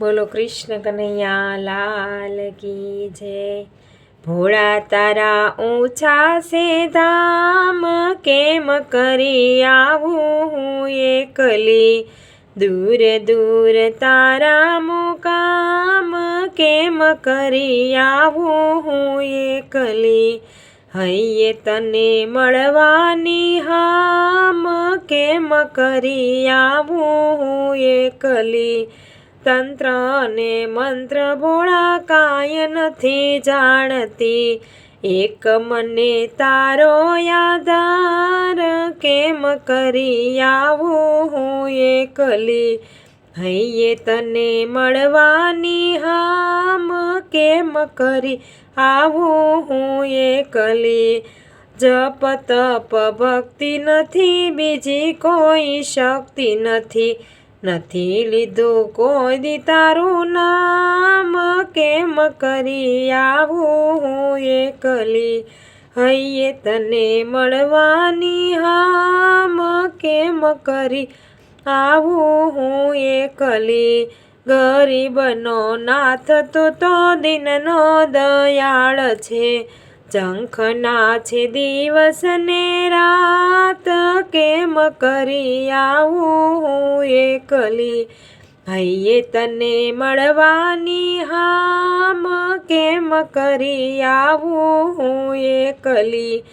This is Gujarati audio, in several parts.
બોલો કૃષ્ણ કનૈયા, લાલ કી જય. ભોળા તારા ઊંચા સે ધામ કેમ કરી આવું હું એકલી? દૂર દૂર તારા મુકામ કેમ કરી આવું હું એકલી? હૈયે તને મળવાની હામ કેમ કરી આવું હું એકલી? તંત્ર અને મંત્ર ભોળા કાંઈ નથી જાણતી. એક મને તારો યાદાર કેમ કરી આવું હું એકલી? હૈયે તને મળવાની હામ કેમ કરી આવું હું એકલી? જપ તપ ભક્તિ નથી, બીજી કોઈ શક્તિ નથી. નથી લીધું કોઈ દી તારું નામ. કેમ કરી આવું હું એકલી? હૈયે તને મળવાની હામ. કેમ કરી આવું હું એકલી? ગરીબનો નાથ તો તો દિનનો દયાળ છે. ઝંખના છે દિવસ ને રાત કેમ કરી આવું હું એકલી? હૈયે તને મળવાની હામ કેમ કરી આવું હું એકલી?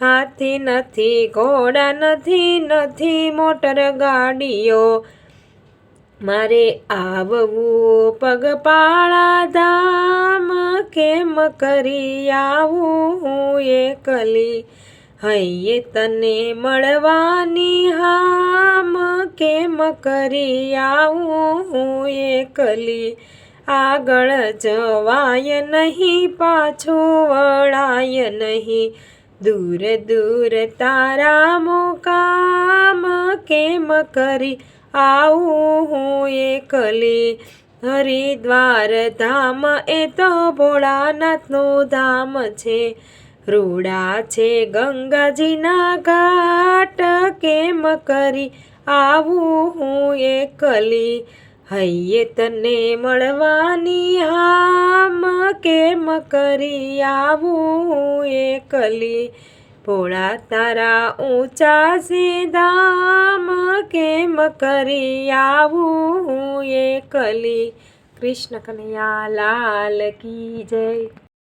હાથી નથી, ઘોડા નથી નથી, મોટર ગાડીઓ. મારે આવવું પગપાળા ધામ કેમ કરી આવું હું એકલી હૈયે તને મળવાની હામ કેમ કરી આવું હું એકલી આગળ જવાય નહીં, પાછું વળાય નહીં. દૂર દૂર તારા મુકામ કેમ કરી આવું હું એકલી હરિદ્વાર ધામ એ તો ભોળાનાથનું ધામ છે. રૂડા છે ગંગાજીના ઘાટ, કેમ કરી આવું હું એકલી? હૈયે તને મળવાની હામ કેમ કરી આવું હું એકલી? ભોળા તારા ઊંચા છે ધામ કેમ કરી આવું એ કલી? કૃષ્ણ કનૈયા લાલ કી જય.